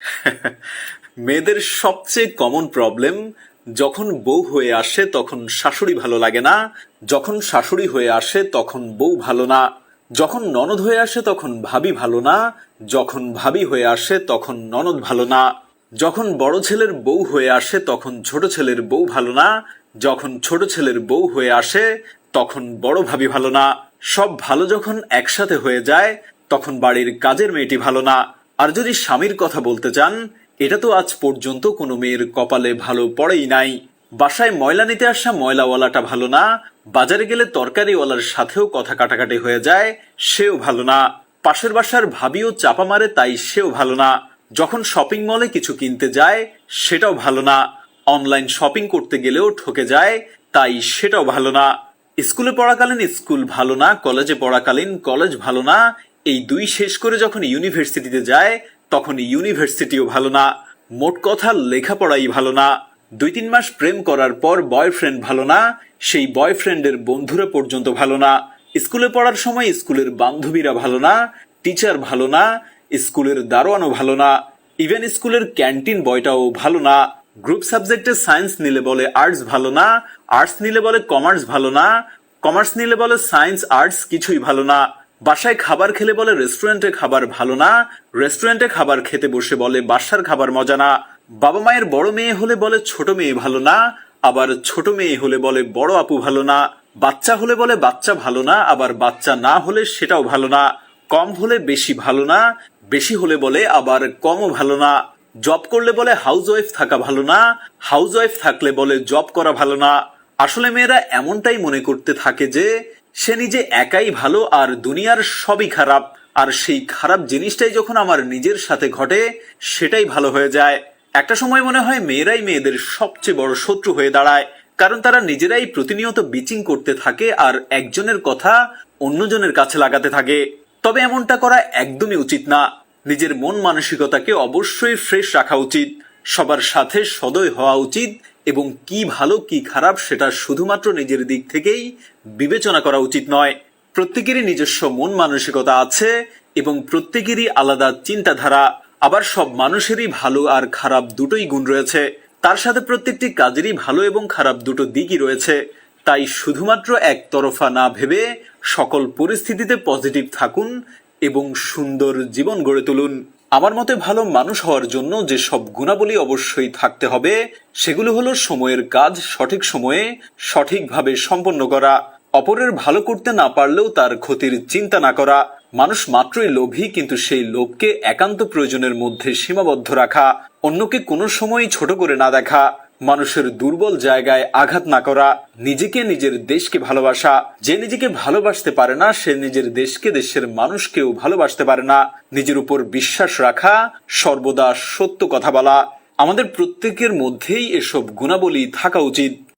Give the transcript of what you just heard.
মেয়েদের সবচেয়ে common problem যখন বউ হয়ে আসে তখন শাশুড়ি ভালো লাগে না, যখন শাশুড়ি হয়ে আসে তখন বউ ভালো না, যখন ননদ হয়ে আসে তখন ভাবি ভালো না, যখন ভাবি হয়ে আসে তখন ননদ ভালো না, যখন বড় ছেলের বউ হয়ে আসে তখন ছোট ছেলের বউ ভালো না, যখন ছোট ছেলের বউ হয়ে আসে তখন বড় ভাবি ভালো না, সব ভালো যখন একসাথে হয়ে যায় তখন বাড়ির কাজের মেয়েটি ভালো না আর যদি স্বামীর কথা বলতে চান, এটা তো আজ পর্যন্ত কোনো মেয়ের কপালে ভালো পড়েই নাই। বাসায় ময়লা নিতে আসা ময়লাওয়ালাটা ভালো না, বাজারে গেলে তরকারিওয়ালার সাথেও কথা কাটাকাটি হয়ে যায়, সেও ভালো না। পাশের বাসার ভাবিও চাপা মারে, তাই সেও ভালো না। যখন শপিং মলে কিছু কিনতে যায়, সেটাও ভালো না। অনলাইন শপিং করতে গেলেও ঠকে যায়, তাই সেটাও ভালো না। স্কুলে পড়াকালীন স্কুল ভালো না, কলেজে পড়াকালীন কলেজ ভালো না এই দুই শেষ করে যখন ইউনিভার্সিটিতে যায়, তখন ইউনিভার্সিটিও ভালো না। মোট কথা, লেখাপড়াই ভালো না। দুই তিন মাস প্রেম করার পর বয়ফ্রেন্ড ভালো না, সেই বয়ফ্রেন্ডের বন্ধুরা পর্যন্ত ভালো না। স্কুলে পড়ার সময় স্কুলের বান্ধবীরা ভালো না, টিচার ভালো না, স্কুলের দারোয়ানও ভালো না। ইভেন স্কুলের ক্যান্টিন বয়টাও ভালো না। গ্রুপ সাবজেক্টে সায়েন্স নিলে বলে আর্টস ভালো না, আর্টস নিলে বলে কমার্স ভালো না, কমার্স নিলে বলে সায়েন্স, আর্টস কিছুই ভালো না। বাসায় খাবার খেলে বলে রেস্টুরেন্টে খাবার ভালো না রেস্টুরেন্টে খাবার খেতে বসে বলে বাসার খাবার মজা না। বাবা মায়ের বড় মেয়ে হলে বলে ছোট মেয়ে ভালো না, আবার ছোট মেয়ে হলে বলে বড় আপু ভালো না। বাচ্চা হলে বলে বাচ্চা ভালো না, আবার বাচ্চা না হলে সেটাও ভালো না। কম হলে বেশি ভালো না, বেশি হলে বলে আবার কমও ভালো না। জব করলে বলে হাউস ওয়াইফ থাকা ভালো না হাউস ওয়াইফ থাকলে বলে জব করা ভালো না। আসলে মেয়েরা এমনটাই মনে করতে থাকে যে সে নিজে একাই ভালো আর দুনিয়ার সবই খারাপ। আর সেই খারাপ জিনিসটাই যখন আমার নিজের সাথে ঘটে, সেটাই ভালো হয়ে যায়। একটা সময় মনে হয় মেয়েরাই মেয়েদের সবচেয়ে বড় শত্রু হয়ে দাঁড়ায়। কারণ তারা নিজেরাই প্রতিনিয়ত বিচিং করতে থাকে আর একজনের কথা অন্যজনের কাছে লাগাতে থাকে। তবে এমনটা করা একদমই উচিত না। নিজের মন মানসিকতাকে অবশ্যই ফ্রেশ রাখা উচিত। সবার সাথে সদয় হওয়া উচিত এবং কি ভালো, কি খারাপ সেটা শুধুমাত্র নিজের দিক থেকেই বিবেচনা করা উচিত নয়। প্রত্যেকেরই নিজস্ব মন মানসিকতা আছে এবং প্রত্যেকেরই আলাদা চিন্তাধারা। আবার সব মানুষেরই ভালো আর খারাপ দুটোই গুণ রয়েছে। তার সাথে প্রত্যেকটি কাজেরই ভালো এবং খারাপ দুটো দিকই রয়েছে। তাই শুধুমাত্র একতরফা না ভেবে সকল পরিস্থিতিতে পজিটিভ থাকুন এবং সুন্দর জীবন গড়ে তুলুন। আমার মতে ভালো মানুষ হওয়ার জন্য যে সব গুণাবলী অবশ্যই থাকতে হবে, সেগুলো হলো সময়ের কাজ সঠিক সময়ে সঠিকভাবে সম্পন্ন করা, অপরের ভালো করতে না পারলেও তার ক্ষতির চিন্তা না করা, মানুষ মাত্রই লোভী কিন্তু সেই লোভকে একান্ত প্রয়োজনের মধ্যে সীমাবদ্ধ রাখা, অন্যকে কোনো সময় ছোট করে না দেখা মানুষের দুর্বল জায়গায় আঘাত না করা, নিজেকে নিজের দেশকে ভালোবাসা। যে নিজেকে ভালোবাসতে পারে না, সে নিজের দেশকে, দেশের মানুষকেও ভালোবাসতে পারে না। নিজের উপর বিশ্বাস রাখা, সর্বদা সত্য কথা বলা। আমাদের প্রত্যেকের মধ্যেই এসব গুণাবলী থাকা উচিত।